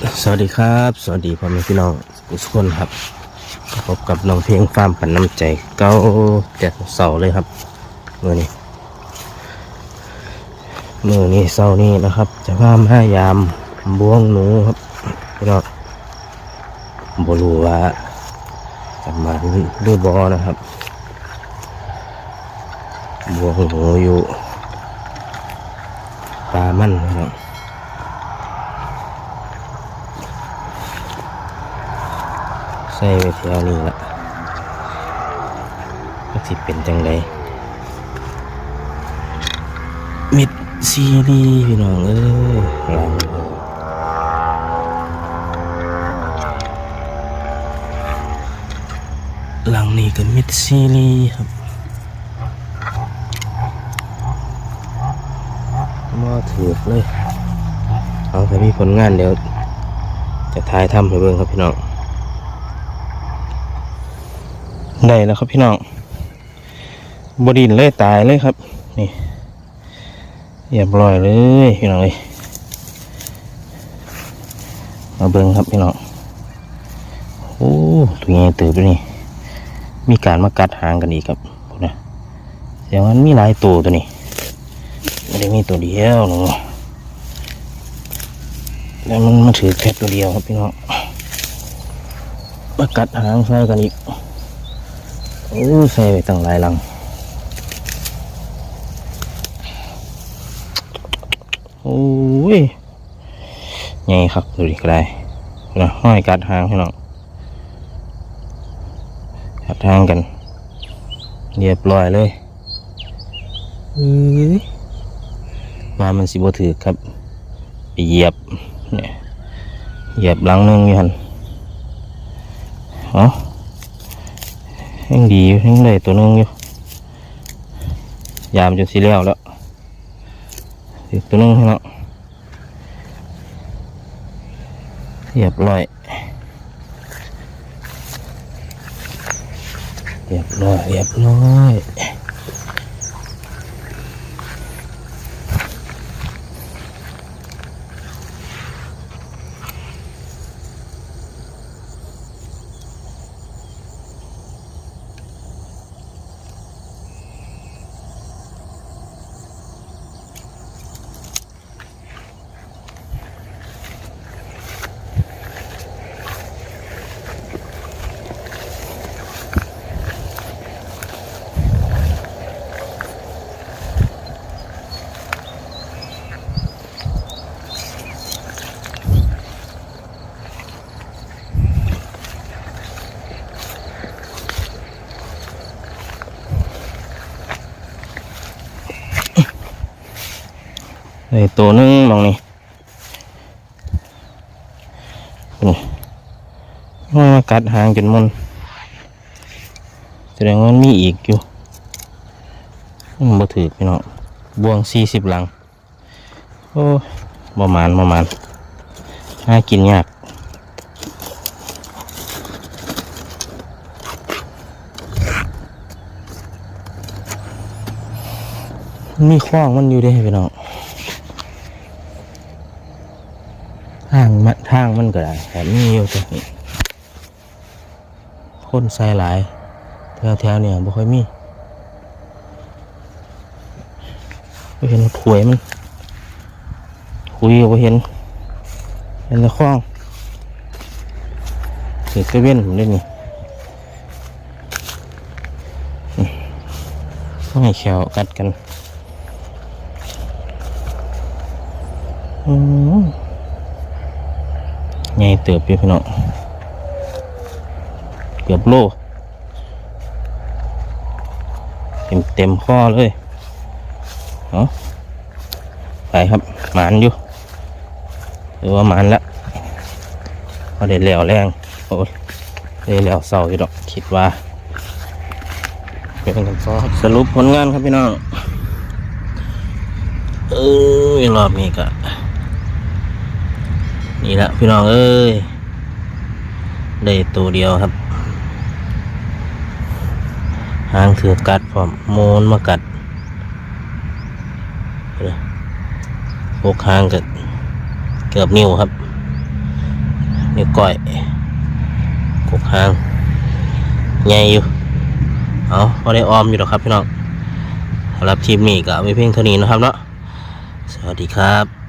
สวัสดีครับ สวัสดีพ่อแม่พี่น้องทุกคนครับพบกับน้องเพลงฟาร์มปันน้ำใจเก้าแต่เสาเลยครับมือนี้มือนี้เสานี้นะครับ จะพามายามบวงหนูครับพี่น้องบรูว่าจะมาหรือบอนะครับบวงหนูอยู่ปลามันนะครับ ส่ไปแถวนี้ละก็สิเป็นจังไดมิดซีรีพี่น้องเอ้ยหลังหลังนี้ก็มิดซีรีครับมาถือเลยเอาถ้ามีผลงานเดี๋ยว จะทายทำให้เบิ่งครับพี่น้อง ได้แล้วครับพี่น้องบดินเลยตายเลยครับ นี่เรียบร้อยเลยพี่น้องเลยมาเบิ้งครับพี่น้องโอ้ตัวนี้ตื่นไปนี่ มีการมากัดหางกันอีกครับนะแสดงว่ามันมีหลายตัวตัวนี้ไม่ได้มีตัวเดียวหนูแล้วมันมาถือแค่ตัวเดียวครับพี่น้องมากัดหางใส่กันอีก โอ้ใส่ไปตั้งหลายลังโอ้ยไงครับดูดิก็ไดนะห้อยกัดหางพี่น้องกัดหางกัน เรียบร้อยเลยมามันสิบถือครับเหยียบเนี่ยเหยียบหลังหนึงอยู่หันเอ๋อ ยังดีอยู่ยังได้ตัวนึงอยู่ยามจนสีแล้วแล้วตัวนึงให้เนาะเรียบร้อยเรียบร้อยเรียบร้อย ได้ตัวนึงมองนี่นี่มันมากัดหางจนมุนแสดงว่ามันมีอีกอยู่อืมบ่ถือพี่น้องบวงสี่สิบหลัง โอ้ประมาณประมาณหากินยากมีคล้องมันอยู่เด้พี่น้อง ทางมันทางมันก็ได้แต่มีอยู่แต่นี่คนใส่หลายแถวแถวๆเนี่ยบ่ค่อยมีบ่เห็นถวยมันคุยบ่เห็นเห็นแต่คล้องเห็นกระเว้นผมเล่นนี่ต้องให้แขวกัดกัน อืม ไงเติบอยู่พี่น้องเกือบโลเต็มเต็มข้อเลยเนาะไปครับหมานอยู่หรือว่าหมานแล้วพอได้แล้วแรงโอ้ยได้แล้วเศร้าอยู่ดอกคิดว่าเป็นกันซ้อสรุปผลงานครับพี่น้องเออรอบนี้ก็ นี่แหละพี่น้องเอ้ยได้ตัวเดียวครับหางถือกัดพร้อมโมนมากัดพวกหางกับเกือบนิ้วครับ นิ้วก้อยกกหางใหญ่อยู่เอาพอได้ออมอยู่หรอกครับพี่น้องสำหรับทีมนี้ก็ไว้เพียงเท่านี้นะครับเนาะสวัสดีครับ